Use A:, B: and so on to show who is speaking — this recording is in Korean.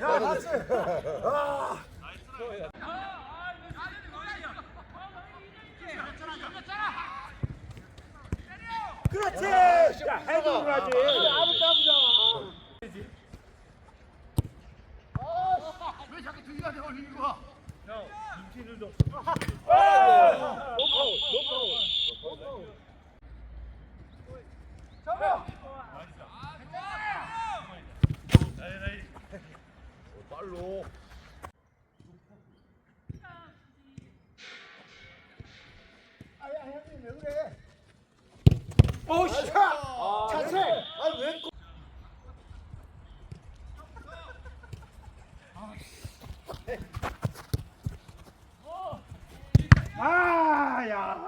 A: 야, 맞지? 아.
B: 왜 자꾸 두기가 돼 걸리는 거야?
A: 걸로. 아야 형님 왜 그래? 오 씨. 아, 자체. 아 왜? 아, 야.